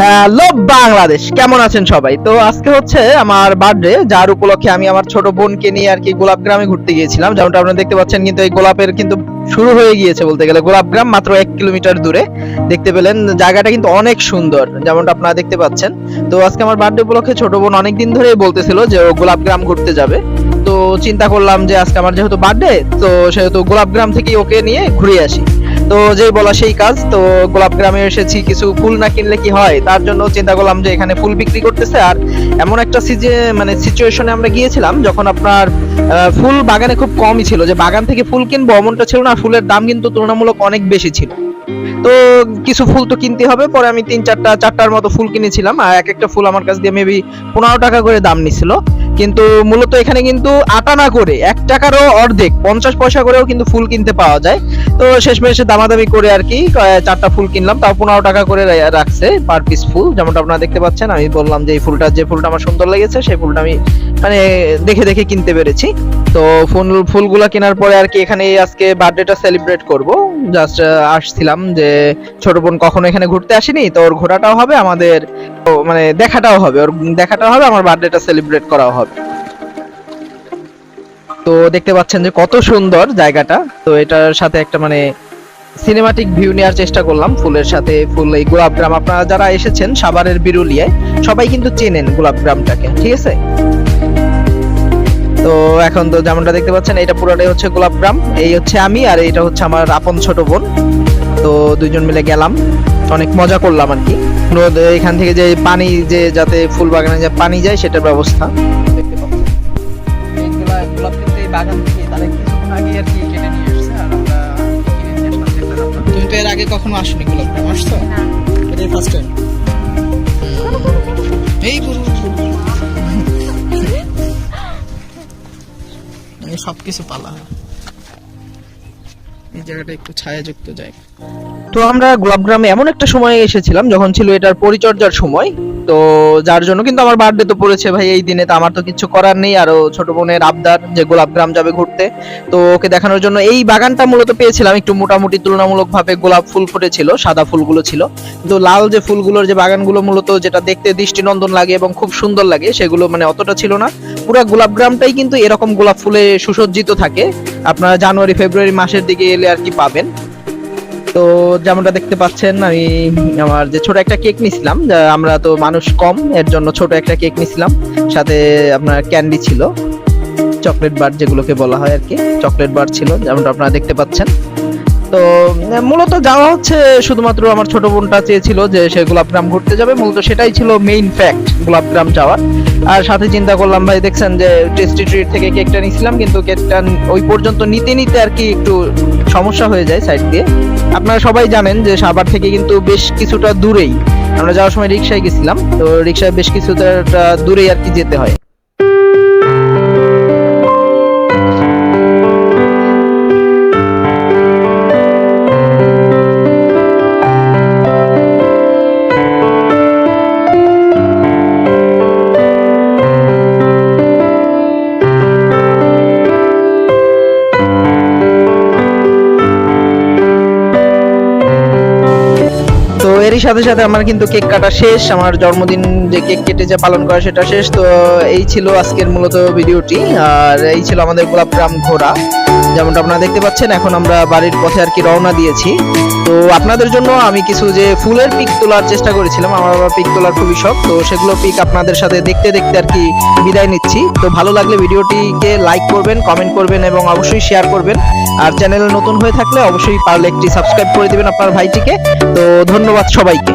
Hello Bangladesh, কেমন আছেন সবাই? তো আজকে হচ্ছে আমার বার্থডে যার উপলক্ষে আমি আমার ছোট বোনকে নিয়ে আর কি গোলাপ গ্রামে ঘুরতে গিয়েছিলাম। যেমনটা আপনারা দেখতে পাচ্ছেন কিন্তু এই গোলাপের কিন্তু শুরু হয়ে গিয়েছে বলতে গেলে। গোলাপ গ্রাম মাত্র এক কিলোমিটার দূরে। দেখতে পেলেন, জায়গাটা কিন্তু অনেক সুন্দর, যেমনটা আপনারা দেখতে পাচ্ছেন। তো আজকে আমার বার্থডে উপলক্ষে ছোট বোন অনেকদিন ধরেই বলতেছিল যে ও গোলাপ গ্রাম ঘুরতে যাবে। তো চিন্তা করলাম যে আজকে আমার যেহেতু বার্থডে তো সেহেতু গোলাপ গ্রাম থেকে ওকে নিয়ে ঘুরে আসি। তো যেই বলা সেই কাজ, তো গোলাপ গ্রামে এসেছি, কিছু ফুল না কিনলে কি হয়? তার জন্য চিন্তা করলাম যে এখানে ফুল বিক্রি করতেছে, আর এমন একটা সিজে মানে সিচুয়েশনে আমরা গিয়েছিলাম, যখন আপনার ফুল বাগানে খুব কমই ছিল। যে বাগান থেকে ফুল কিনবো এমনটা ছিল না, ফুলের দাম কিন্তু তুলনামূলক অনেক বেশি ছিল। তো কিছু ফুল তো কিনতে হবে, পরে আমি তিন চারটা, চারটার মতো ফুল কিনেছিলাম, আর এক একটা ফুল আমার কাছ দিয়ে মেবি পনেরো টাকা করে দাম নিছিল। কিন্তু মূলত এখানে কিন্তু আটা না করে এক টাকারও অর্ধেক, পঞ্চাশ পয়সা করেও কিন্তু ফুল কিনতে পাওয়া যায়। তো শেষমেশে দামাদামি করে আর কি চারটা ফুল কিনলাম, তাও পনেরো টাকা করে রাখছে পার পিস ফুল। যেমনটা আপনারা দেখতে পাচ্ছেন, আমি বললাম যে এই ফুলটা, যে ফুলটা আমার সুন্দর লেগেছে, সেই ফুলটা আমি মানে দেখে দেখে কিনতে পেরেছি। তো ফুল, ফুলগুলো কেনার পরে আর কি এখানে আজকে বার্থডেটা সেলিব্রেট করব। জাস্ট আসছিলাম যে ছোট বোন কখনো এখানে ঘুরতে আসেনি, তো ওর ঘোরাটাও হবে, আমাদের মানে দেখাটাও হবে, ওর দেখাটাও হবে, আমার বার্থডেটা সেলিব্রেট করাও হবে। তো দেখতে পাচ্ছেন যে কত সুন্দর জায়গাটা, তো এটার সাথে একটা মানে সিনেমাটিক ভিউ নেওয়ার চেষ্টা করলাম, ফুলের সাথে ফুল, এই গোলাপ গ্রাম আপনারা যারা এসেছেন সাভারের বিরুলিয়ায়, সবাই কিন্তু চেনেন গোলাপ গ্রামটাকে ঠিক আছে? তো এখন তো যেমনটা দেখতে পাচ্ছেন এটা পুরোটাই হচ্ছে গোলাপ গ্রাম। এই হচ্ছে আমি আর এটা হচ্ছে আমার আপন ছোট বোন। তো দুইজন মিলে গেলাম। অনেক মজা করলাম আর কি। নদ- এখান থেকে যে পানি যে যাতে ফুল বাগানে যে পানি যায় সেটার ব্যবস্থা। দেখতে গোলাপ কিন্তু এই বাগান থেকে তারা কিছুক্ষণ আগে আর কি কেটে নিয়ে এসেছে আর আমরা কিনে নিয়ে আসলাম দেখলেন আপনারা। তুমি তো এর আগে কখনো আসনি গোলাপ গ্রাম? আসছো? এটাই ফার্স্ট টাইম এই মানে সবকিছু পালা। এই জায়গাটা একটু ছায়াযুক্ত জায়গা। তো আমরা গোলাপগ্রামে এমন একটা সময় এসেছিলাম, যখন ছিল এটার পরিচর্যার সময়। তো যার জন্য কিন্তু আমার বার্থডে তো পড়েছে ভাই এই দিনে, তো আমার তো কিছু করার নেই। আরও ছোট বোনের আবদার যে গোলাপগ্রাম যাবে ঘুরতে। তো ওকে দেখানোর জন্য এই বাগানটা মূলত পেয়েছিলাম একটু মোটামুটি তুলনামূলক ভাবে গোলাপ ফুল ফুটেছিল, সাদা ফুলগুলো ছিল। কিন্তু লাল যে ফুলগুলোর যে বাগানগুলো মূলত যেটা দেখতে দৃষ্টিনন্দন লাগে এবং খুব সুন্দর লাগে, সেগুলো মানে অতটা ছিল না। পুরো গোলাপগ্রামটাই কিন্তু এরকম গোলাপ ফুলে সুসজ্জিত থাকে। আপনারা জানুয়ারি, ফেব্রুয়ারি মাসের দিকে এলে আর কি পাবেন। তো যেমনটা দেখতে পাচ্ছেন, আমি আমার যে ছোট একটা কেক নিছিলাম আমরা তো মানুষ কম, এর জন্য ছোট একটা কেক নিছিলাম সাথে আপনার ক্যান্ডি ছিল, চকলেট বার যেগুলোকে বলা হয় আর কি, চকলেট বার ছিল, যেমনটা আপনারা দেখতে পাচ্ছেন। তো মূলত যাওয়া হচ্ছে শুধুমাত্র আমার ছোট বোনটা চেয়েছিল যে সে গোলাপগ্রাম ঘুরতে যাবে। মূলত সেটাই ছিল মেইন ফ্যাক্ট গোলাপগ্রাম যাওয়ার। আর সাথে চিন্তা করলাম, ভাই, দেখছেন যে টেস্টি ট্রিট থেকে কেকটা নিছিলাম কিন্তু কেকটা ওই পর্যন্ত নিতে নিতে আর কি একটু সমস্যা হয়ে যায় সাইড দিয়ে। আপনারা সবাই জানেন যে সাভার থেকে কিন্তু বেশ কিছুটা দূরেই। আমরা যাওয়ার সময় রিক্সায় গেছিলাম, তো রিক্সায় বেশ কিছুটা দূরেই আর কি যেতে হয়। এরই সাথে সাথে আমার কিন্তু কেক কাটা শেষ, আমার জন্মদিন যে কেক কেটে যে পালন করা সেটা শেষ। তো এই ছিল আজকের মূলত ভিডিওটি, আর এই ছিল আমাদের গোলাপগ্রাম ঘোরা যেমনটা আপনারা দেখতে পাচ্ছেন, এখন আমরা বাড়ির পথে আর কি রওনা দিয়েছি। তো আপনাদের জন্য আমি কিছু যে ফুলের পিক তোলার চেষ্টা করেছিলাম, আমার আবার পিক তোলার খুবই শখ, তো সেগুলো পিক আপনাদের সাথে দেখতে দেখতে আর কি বিদায় নিচ্ছি। তো ভালো লাগলে ভিডিওটিকে লাইক করবেন, কমেন্ট করবেন এবং অবশ্যই শেয়ার করবেন। আর চ্যানেল নতুন হয়ে থাকলে অবশ্যই পারলে একটি সাবস্ক্রাইব করে দিবেন আপনার ভাইটিকে। তো ধন্যবাদ সবাইকে।